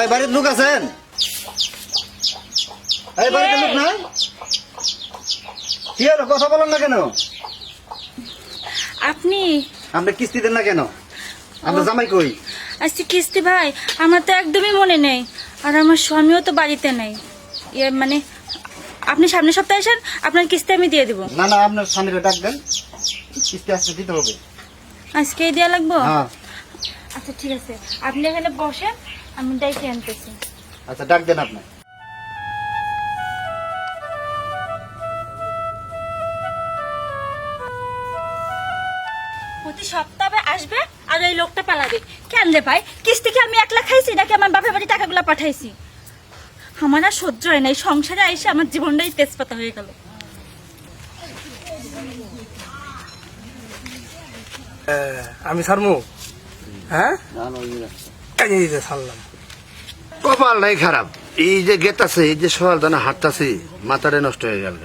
এই বাড়ির লোক আছেন? এই বাড়িতে লোক নাই? কি হলো কথা বলেন না কেন? আপনি? আপনি কিস্তি দেন না কেন? আপনার জামাই কই? আজকে কিস্তি ভাই আমার তো একদমই মনে নেই। আর আমার স্বামীও তো বাড়িতে নেই। ইয়ে মানে আপনি সামনের সপ্তাহে আসেন আপনার কিস্তি আমি দিয়ে দিব। না না আপনার স্বামীকে ডাক দেন। কিস্তি আসতে দিতে হবে। আজকেই দেওয়া লাগবো? হ্যাঁ। আচ্ছা ঠিক আছে। আপনি এখানে বসেন আমি ডাইকে আনতেছি। আচ্ছা ডাক দেন আপনি। প্রতি সপ্তাহে আসবে আর এই লোকটা পালাবে। কেন রে ভাই? কিস্তি কি আমি একলা খাইছি নাকি আমার বাপের বাড়ি টাকাগুলো পাঠাইছি? আমার আর সহ্য হয় না এই সংসারে এসে আমার জীবনটাই তেজপাতা হয়ে গেল। আমি সারমু। হ্যাঁ? এই যে সারলাম কপাল নাই খারাপ। এই যে গেতাছে এই যে সকাল দানা হাঁটতাছে মাথাটা নষ্ট হয়ে গেল।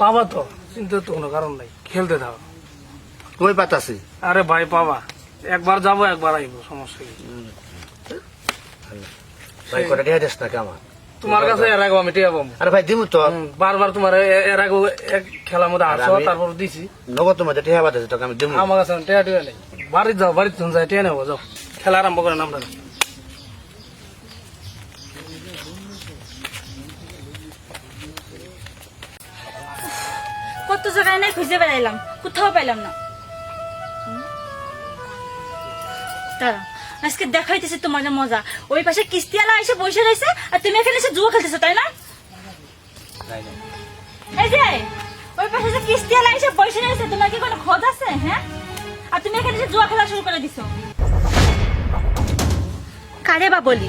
পাবা তো চিন্তা তো কোনো কারণ নাই। খেলতে থাকো কই পাতাছে আরে ভাই পাবা। একবার যাব একবার আইবো সমস্যা কি? ভাই কটা টিয়া দেশ নাকি আমার? তোমার কাছে এর আগে আমি টিয়া পাবো আরে ভাই দিমু তো। বারবার তোমার এর আগে এক খেলার মধ্যে আসো তারপর দিছি। নগদ তোমাদের টিয়া তোকে আমি দিমু। আমার কাছে টিয়া টিয়া নেই। বাড়িতে যাও বাড়িতে যাই টিয়া নেব যাও। খেলা আরম্ভ করেন আপনারা। কত জায়গায় নাই খুঁজে বেড়াইলাম কোথাও পাইলাম না। হুম? আজকে দেখাইতেছে তোমার যে মজা। ওই পাশে কিস্তিওয়ালা এসে বসে রয়েছে আর তুমি এখানে এসে জুয়া খেলতেছো তাই না? এই যে ওই পাশে যে কিস্তিওয়ালা এসে বসে রয়েছে তোমার কি কোনো খোঁজ আছে হ্যাঁ? আর তুমি এখানে এসে জুয়া খেলা শুরু করে দিছো। কারে বা বলি?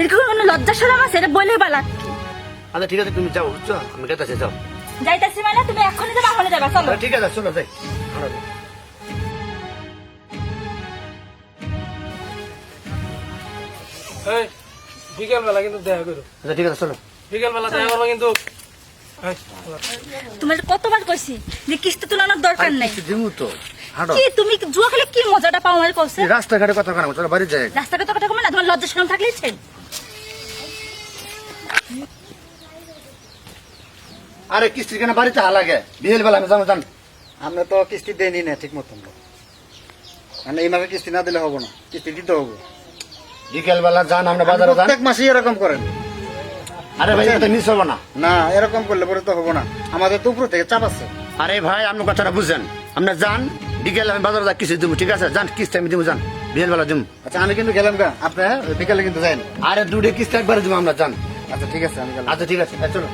এর কি কোনো লজ্জা সরম আছে? এটা বলে বা লাগ আচ্ছা ঠিক আছে তুমি যাও বুঝছ? আমি গেতাছি যাও। যাইতাছি মানে তুমি এখনই যাবা এখনই যাবা চলো। ঠিক আছে চলো যাই। এই বিকেল বেলা কিন্তু দেখা করো। আচ্ছা ঠিক আছে চলো। বিকেল বেলা দেখা করব কিন্তু। তোমার কতবার কইছি যে কিস্তি তুলানোর দরকার আরে নাই? দিমু তো। কি তুমি জুয়া খেলে কি মজাটা পাও আমার কইছে রাস্তাঘাটে কথা কারণ চলো বাড়ি যাই। রাস্তাঘাটে কথা কমে না? তোমার লজ্জা শরম থাকলেই ছেন আরে কিস্তি কেন বাড়িতে হালাগে বিকেল বেলা জান আমরা তো কিস্তি দেয়নি না ঠিক মতন। মানে এই মাসে কিস্তি না দিলে হব না। কিস্তি দিতে হবে। বিকেল বেলা যান আমরা বাজারে যান। প্রত্যেক মাসে এরকম করেন। আরে ভাই এটা মিস হবে না। না এরকম করলে পরে তো হব না। আমাদের তো উপর থেকে চাপ আছে। আরে ভাই আপনি কথাটা বুঝছেন আপনি যান বিকেল আমি বাজারে যা কিছু দিব ঠিক আছে? যান কিস্তি আমি দিব যান। বিকেল বেলা দিব আচ্ছা আমি কিন্তু গেলাম গা। আপনি বিকেলে কিন্তু যাই আরে দুটো কিস্তি একবারে দিব আমরা যান। আচ্ছা ঠিক আছে আমি গেলাম। আচ্ছা ঠিক আছে চলো।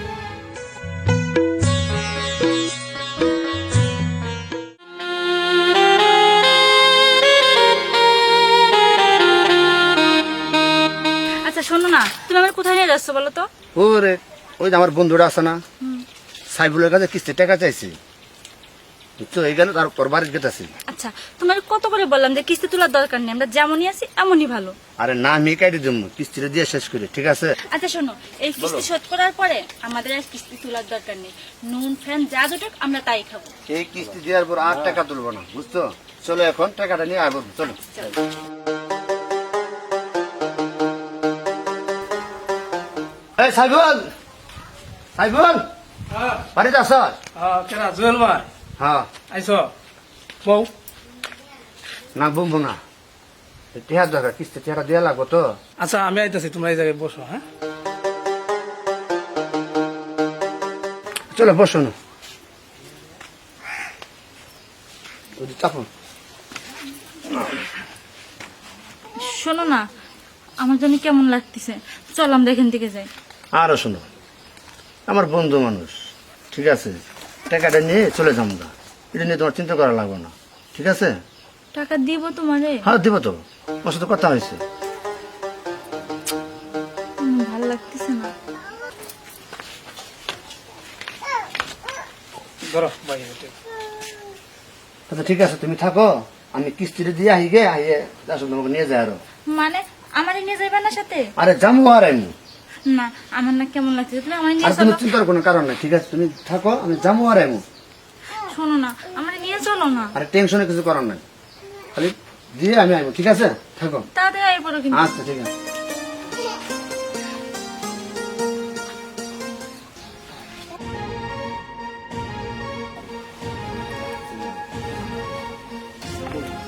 কোথায় নিয়ে যাচ্ছ বলো তো? ওরে ওই যে আমার বন্ধুরা আছে না সাইবুলের কাছে কিস্তি টাকা চাইছি। বুঝছ এইখানে তার তোর বাড়ির আচ্ছা তোমার কত করে বললাম যে কিস্তি তোলার দরকার নেই? আমরা যেমনই আছি এমনই ভালো। আরে না আমি কাটি দিব। কিস্তিটা দিয়ে শেষ করি ঠিক আছে? আচ্ছা শোনো এই কিস্তি শোধ করার পরে আমাদের আর কিস্তি তোলার দরকার নেই। নুন ফ্যান যা দুটো আমরা তাই খাব। এই কিস্তি দেওয়ার পর আর টাকা তুলবো না বুঝছ? চলো এখন টাকাটা নিয়ে আসব চলো। এই সাইবুল সাইবুল বাড়িতে আস হ্যাঁ, কেনা জুয়েল ভাই? হ্যাঁ। আইস বউ? না বুমবো না। টিহার দরকার কিস্তি টিহাটা দেওয়া লাগবো তো। আচ্ছা আমি আইতেছি তোমরা এই জায়গায় বসো হ্যাঁ? চলো বসো না। ওই শোনো না আমার জন্য কেমন লাগতেছে? চল আমরা এখান থেকে যাই। আরও শোনো। আমার বন্ধু মানুষ ঠিক আছে? টাকাটা নিয়ে চলে যাব না এটা নিয়ে তোমার চিন্তা করা লাগবে না ঠিক আছে? টাকা দিব তোমারে? হ্যাঁ দিব তো। ওর সাথে কথা হয়েছে। উম, লাগতেছে না। ধরো ভাই আচ্ছা ঠিক আছে তুমি থাকো। আমি কিস্তিটা দিয়ে আহি গে আইয়ে আসো তোমাকে নিয়ে যাই আরও। মানে আমারে নিয়ে যাইবা না সাথে? আরে যাব আর আমি। না আমার না কেমন লাগছে? তুমি আমার নিয়ে আর তুমি চিন্তার কোনো কারণ নাই ঠিক আছে? তুমি থাকো আমি যাব আর এমন শোনো না আমার নিয়ে চলো না। আরে টেনশনে কিছু করার নাই। খালি দিয়ে আমি আসব ঠিক আছে? থাকো। তাড়াতাড়ি আই পড়ো কিন্তু। আচ্ছা ঠিক আছে।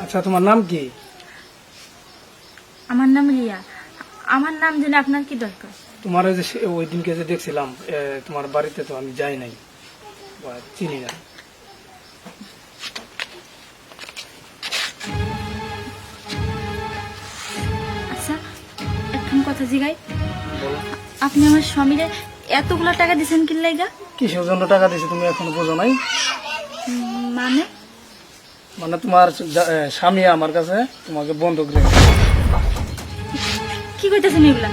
আচ্ছা তোমার নাম কি? আমার নাম রিয়া। আমার নাম জেনে আপনার কি দরকার? তোমার ওই যে ওই দিনকে যে দেখছিলাম তোমার বাড়িতে তো আমি যাই নাই বা চিনি না। আচ্ছা এখন কথা জিগাই। আপনি আমার স্বামীরে এতগুলো টাকা দিয়েছেন কি লাইগা? কিসের জন্য টাকা দিয়েছে তুমি এখনও বোঝো নাই? মানে? মানে তোমার স্বামী আমার কাছে তোমাকে বন্ধক রেখে কি কইতাছেন এগুলা?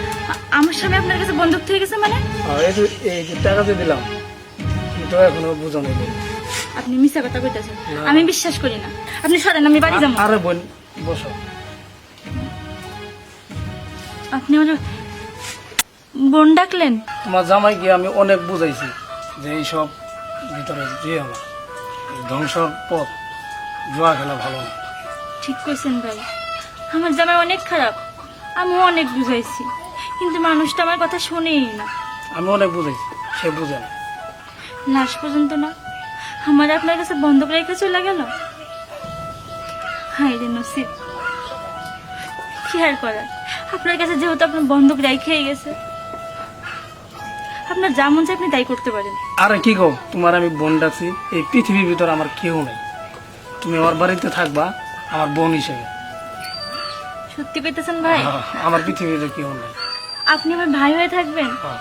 আমার স্বামী আপনার কাছে বন্ধক থেকে গেছে মানে? আর এই যে- টাকা যে দিলাম তো এখনও বুঝো নাই আপনি মিছা কথা কইতাছেন। আমি বিশ্বাস করি না। আপনি সরেন আমি বাড়ি যাব। আরে বোন বসো। আপনি আমার বোন ডাকলেন? তোমার জামাই গিয়ে আমি অনেক বুঝাইছি যে এইসব ভিতরে যে আমার ধ্বংসর পথ জুয়া খেলা ভালো না। ঠিক কইছেন ভাই। আমার জামাই অনেক খারাপ। আমি অনেক বুঝাইছি কিন্তু মানুষটা আমার কথা শুনেই না। আমি অনেক বুঝাইছি সে বুঝে না। লাশ পর্যন্ত না। আমার আপনার কাছে বন্ধক রেখে চলে গেল? হাই রে নসিব। কি আর করার? আপনার কাছে যেহেতু আপনার বন্ধক রেখেই গেছে আপনার যা মন চায় আপনি তাই করতে পারেন। আরে কি গো তোমার আমি বোন ডাকছি এই পৃথিবীর ভিতরে আমার কেউ নেই। তুমি আমার বাড়িতে থাকবা আমার বোন হিসেবে। সত্যি কইতেছেন ভাই? হ্যাঁ, আমার পৃথিবীতে কেউ নেই। আপনি আমার ভাই হয়ে থাকবেন? হ্যাঁ,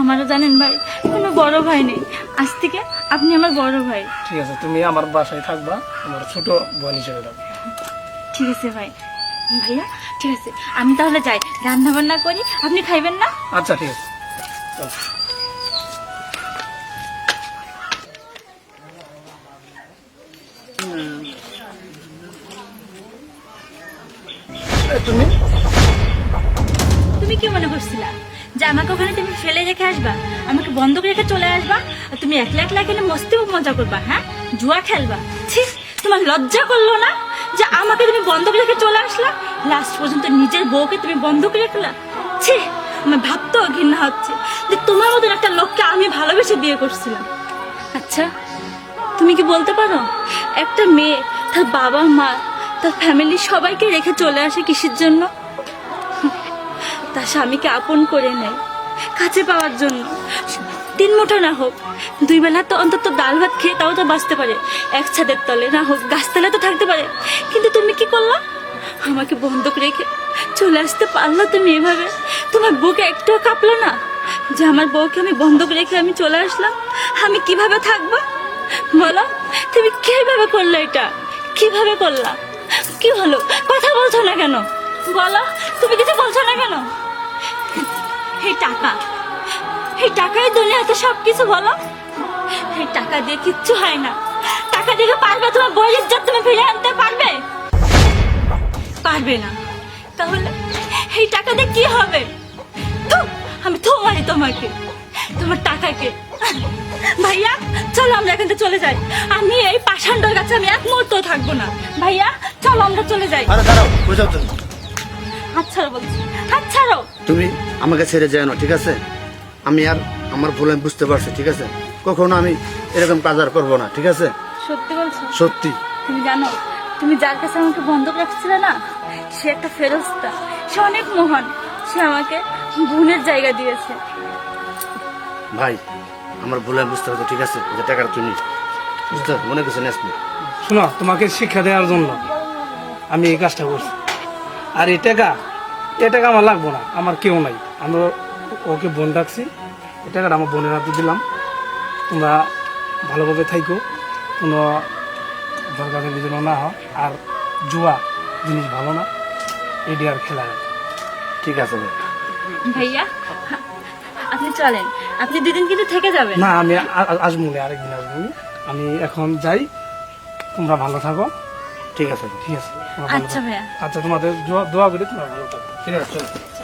আমারও জানেন ভাই কোনো বড় ভাই নেই। আজ থেকে আপনি আমার বড় ভাই। ঠিক আছে তুমি আমার বাসায় থাকবা আমার ছোট বোন হিসেবে থাকবা। ঠিক আছে ভাই। ভাইয়া ঠিক আছে আমি তাহলে যাই। রান্না বান্না করি আপনি খাইবেন না? আচ্ছা ঠিক আছে। আমাকে ওখানে তুমি ফেলে রেখে আসবা? আমাকে বন্ধক রেখে চলে আসবা আর তুমি একলা একলা এখানে মস্তি মজা করবা হ্যাঁ? জুয়া খেলবা। ছি, তোমার লজ্জা করল না যে আমাকে তুমি বন্ধক রেখে চলে আসলা? লাস্ট পর্যন্ত নিজের বউকে তুমি বন্ধক রেখলা? ছি, আমার ভাবতেও ঘৃণা হচ্ছে যে তোমার মতন একটা লোককে আমি ভালোবেসে বিয়ে করছিলাম। আচ্ছা তুমি কি বলতে পারো? একটা মেয়ে, তার বাবা মা তার ফ্যামিলি সবাইকে রেখে চলে আসে কিসের জন্য? তার স্বামীকে আপন করে নেয়। কাছে পাওয়ার জন্য। তিন মুঠো না হোক, দুই বেলা তো অন্তত ডাল ভাত খেয়ে তাও তো বাঁচতে পারে। এক ছাদের তলে না হোক গাছতলে তো থাকতে পারে। কিন্তু তুমি কি করলা? আমাকে বন্ধক রেখে চলে আসতে পারলা তুমি এভাবে। তোমার বুকে একটুও কাঁপলো না? যে আমার বউকে আমি বন্ধক রেখে আমি চলে আসলাম, আমি কীভাবে থাকব? বলো, তুমি কীভাবে করলে এটা? কীভাবে করলা? কি হলো? কথা বলছো না কেন? বলো, তুমি কিছু বলছো না কেন? এই টাকা এই টাকাই দুনিয়াতে সব কিছু বলো। এই টাকা দিয়ে কিচ্ছু হয় না। টাকা দিয়ে পারবে তোমার বই ইজ্জত তুমি ফিরে আনতে পারবে? পারবে না। তাহলে এই টাকা দিয়ে কি হবে? আমি তোমারই তোমাকে, তোমার টাকাকে। ভাইয়া, চলো আমরা এখান চলে যাই। আমি এই পাষাণ্ডর কাছে আমি এক মুহূর্ত থাকব না। ভাইয়া, চলো আমরা চলে যাই। দাঁড়াও বুঝাও তুমি? হাত ছাড়ো বলছি। হাত ছাড়ো। তুমি আমাকে ছেড়ে যায় না ঠিক আছে? আমি আর আমার ভুল আমি বুঝতে পারছি ঠিক আছে? কখনো আমি এরকম কাজ আর করব না ঠিক আছে? সত্যি বলছো? সত্যি। তুমি জানো তুমি যার কাছে আমাকে বন্ধক রাখছিলে না সে একটা ফেরস্তা। সে অনেক মহান। সে আমাকে বোনের জায়গা দিয়েছে। ভাই আমার ভুল আমি বুঝতে পারছি ঠিক আছে? যে টাকাটা তুমি বুঝতে? মনে কিছু নেস শোনো তোমাকে শিক্ষা দেওয়ার জন্য আমি এই কাজটা করছি। আর এই টাকা এই টাকা আমার লাগবো না আমার কেউ নাই। আমি ওকে বোন ডাকছি এই টাকাটা আমার বোনের হাতে দিলাম। তোমরা ভালোভাবে থাইকো কোনো দরকারের জন্য না হয় আর জুয়া জিনিস ভালো না এটি আর খেলা। ঠিক আছে ভাই। ভাইয়া আপনি চলেন আপনি দুদিন কিন্তু থেকে যাবেন। না আমি আসব আরেকদিন আসব। আমি এখন যাই তোমরা ভালো থাকো। ঠিক আছে ঠিক আছে। আচ্ছা ভাইয়া। আচ্ছা তোমাদের দোয়া- করি তোমরা ভালো থাকো। ঠিক আছে চলো।